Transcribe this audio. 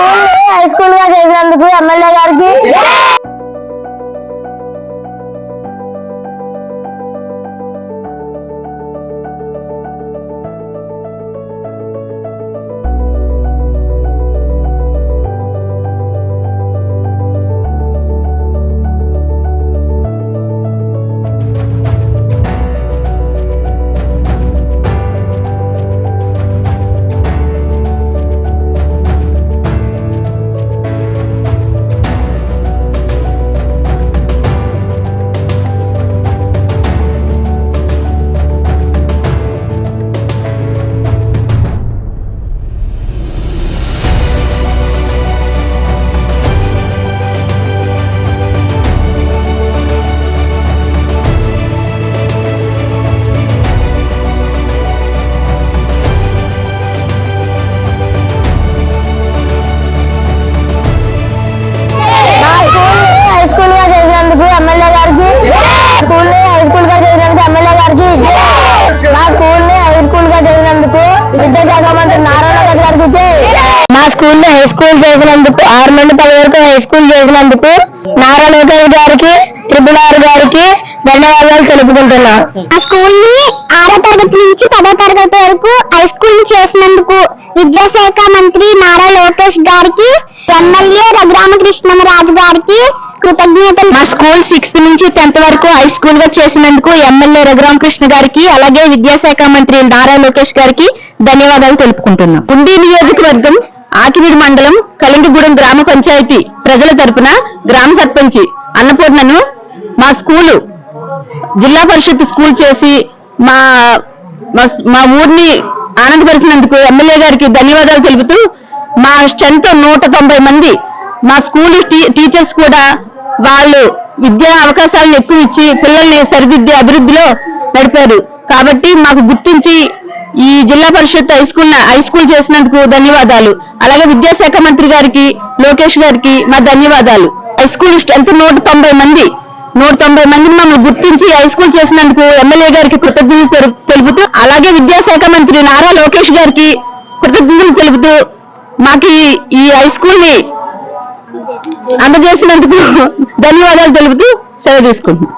School high స్కూల్గా చేసినందుకు MLA గారికి. మా స్కూల్ హై స్కూల్ చేసినందుకు ఆరు నుండి పది వరకు హై స్కూల్ చేసినందుకు నారా లోకేష్ గారికి ట్రిపుల్ ఆర్ గారికి ధన్యవాదాలు తెలుపుకుంటున్నా. ఆ స్కూల్ని ఆరో తరగతి నుంచి పదో తరగతి వరకు హై స్కూల్ చేసినందుకు విద్యాశాఖ మంత్రి నారా లోకేష్ గారికి ఎమ్మెల్యే రఘురామకృష్ణరాజు గారికి కృతజ్ఞతలు. మా స్కూల్ సిక్స్త్ నుంచి టెన్త్ వరకు హై స్కూల్గా చేసినందుకు ఎమ్మెల్యే రఘురామకృష్ణ గారికి అలాగే విద్యాశాఖ మంత్రి నారా లోకేష్ గారికి ధన్యవాదాలు తెలుపుకుంటున్నాం. ఉండి నియోజకవర్గం ఆకివీడి మండలం కలింగిగూడెం గ్రామ పంచాయతీ ప్రజల తరపున గ్రామ సర్పంచి అన్నపూర్ణను మా స్కూలు జిల్లా పరిషత్ స్కూల్ చేసి మా మా- ఊరిని ఆనందపరిచినందుకు ఎమ్మెల్యే గారికి ధన్యవాదాలు తెలుపుతూ మా స్ట్రెంత్ నూట తొంభై మంది మా స్కూల్ టీ- టీచర్స్ కూడా వాళ్ళు విద్యా అవకాశాలను ఎక్కువ ఇచ్చి పిల్లల్ని సరిదిద్దే అభివృద్ధిలో నడిపారు. కాబట్టి మాకు గుర్తించి ఈ Zilla Parishad high school high school చేసినందుకు ధన్యవాదాలు. అలాగే విద్యాశాఖ మంత్రి గారికి లోకేష్ గారికి మా ధన్యవాదాలు. హై స్కూల్ స్ట్రెంత్ నూట తొంభై మంది. నూట తొంభై మందిని మమ్మల్ని గుర్తించి హై స్కూల్ చేసినందుకు ఎమ్మెల్యే గారికి కృతజ్ఞతలు తెలుపుతూ అలాగే విద్యాశాఖ మంత్రి నారా లోకేష్ గారికి కృతజ్ఞతలు తెలుపుతూ మాకు ఈ- ఈ హై స్కూల్ని అందజేసినందుకు ధన్యవాదాలు తెలుపుతూ సెలవు తీసుకుంటున్నాం.